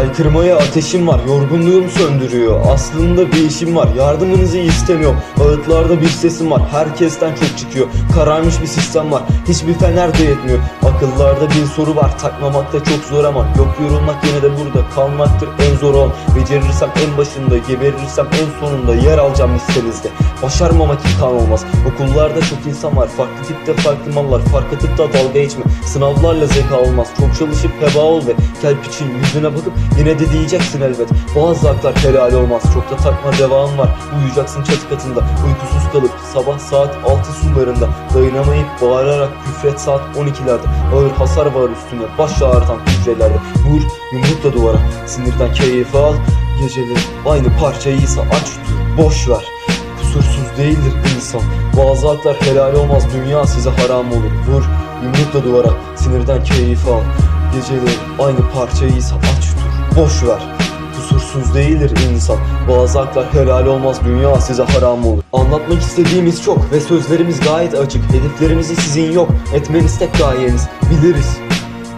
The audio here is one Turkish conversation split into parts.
Haykırmaya ateşim var, yorgunluğum söndürüyor. Aslında bir işim var, yardımınızı istemiyorum. Ağıtlarda bir sesim var, herkesten çok çıkıyor. Kararmış bir sistem var, hiçbir fener de yetmiyor. Akıllarda bir soru var, takmamakta çok zor ama Yok yorulmak yine de burada, kalmaktır en zor olan Becerirsem en başında, geberirsem en sonunda Yer alacağım listenizde, başarmamak imkan olmaz Okullarda çok insan var, farklı tipte farklı mallar Fark atıp da dalga geçme, sınavlarla zeka olmaz Çok çalışıp heba ol ve kelpiçin yüzüne bakıp Yine de diyeceksin elbet. Bazı haklar helal olmaz. Çok da takma devam var. Uyuyacaksın çatı katında. Uykusuz kalıp sabah saat 6 sularında Dayanamayıp bağırarak küfret saat 12'lerde Ağır hasar var üstüne Baş ağrıtan hücrelerde. Vur yumrukla duvara. Sinirden keyif al. Geceleri aynı parçayıysa aç. Dur Boş ver. Kusursuz değildir insan. Bazı haklar helal olmaz. Dünya size haram olur. Vur yumrukla duvara. Sinirden keyif al. Geceleri aynı parçayıysa aç Boş ver. Kusursuz değildir insan. Bazı haklar helal olmaz Dünya size haram olur. Anlatmak istediğimiz çok Ve sözlerimiz gayet açık. Hedeflerimizi sizin yok Etmeniz tek gayeniz. Biliriz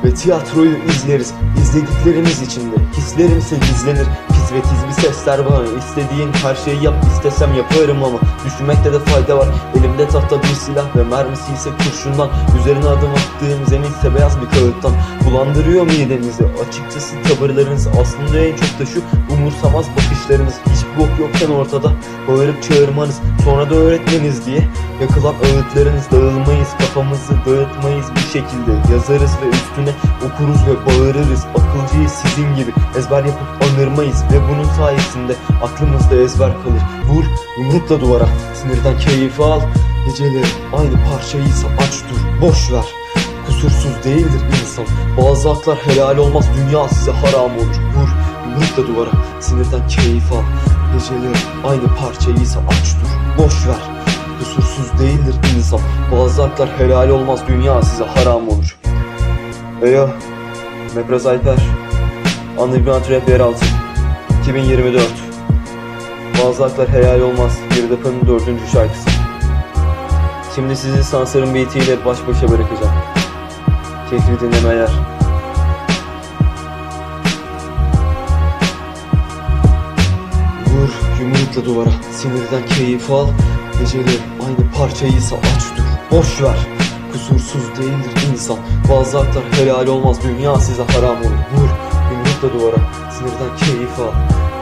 ve tiyatroyu izleriz. İzlediklerimiz içinde Hislerimse gizlenir. Pis bir sesler bana İstediğin her şeyi yap istesem yaparım ama Düşünmekte de fayda var. Elimde tahta bir silah ve mermisi ise kurşundan. Üzerine adım attığım zemin ise beyaz bir kağıttan Bulandırıyor midenizi Açıkçası tavırlarınız aslında en çok da şu Umursamaz bakışlarınız. Hiç bok yokken ortada Bağırıp çağırmanız Sonra da öğretmeniz diye Yakılan öğütleriniz. Dağılmayız Kafamızı dağıtmayız. Bir şekilde Yazarız ve üstüne okuruz ve bağırırız. Akılcıyız sizin gibi. Ezber yapıp anırmayız Ve bunun sayesinde aklımızda ezber kalır. Vur yumrukla duvara. Sinirden keyif al. Geceleri aynı parçayıysa aç dur. Boş ver Kusursuz değildir insan. Bazı haklar helal olmaz Dünya size haram olur. Vur yumrukla duvara Sinirden keyif al. Geceleri aynı parçayıysa aç dur Boş ver. Kusursuz değildir insan. Bazı haklar helal olmaz Dünya size haram olur. Eyo Mepraz Alper Underground Rap Yeraltı 2024 Bazı haklar helal olmaz Bir Dapı'nın dördüncü şarkısı. Şimdi sizi Sansar'ın beatiyle baş başa bırakacağım Keyifli dinlemeler Vur yumrukla duvara Sinirden keyif al. Geceleri aynı parçayıysa aç dur Boş ver. Kusursuz değildir insan Bazı haklar helal olmaz. Dünya size haram olur. Vur yumrukla duvara Sinirden keyif al.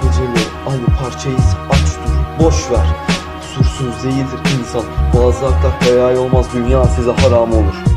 Geceleri aynı parçayıysa aç dur Boş ver. Kusursuz değildir insan Bazı haklar helal olmaz. Dünya size haram olur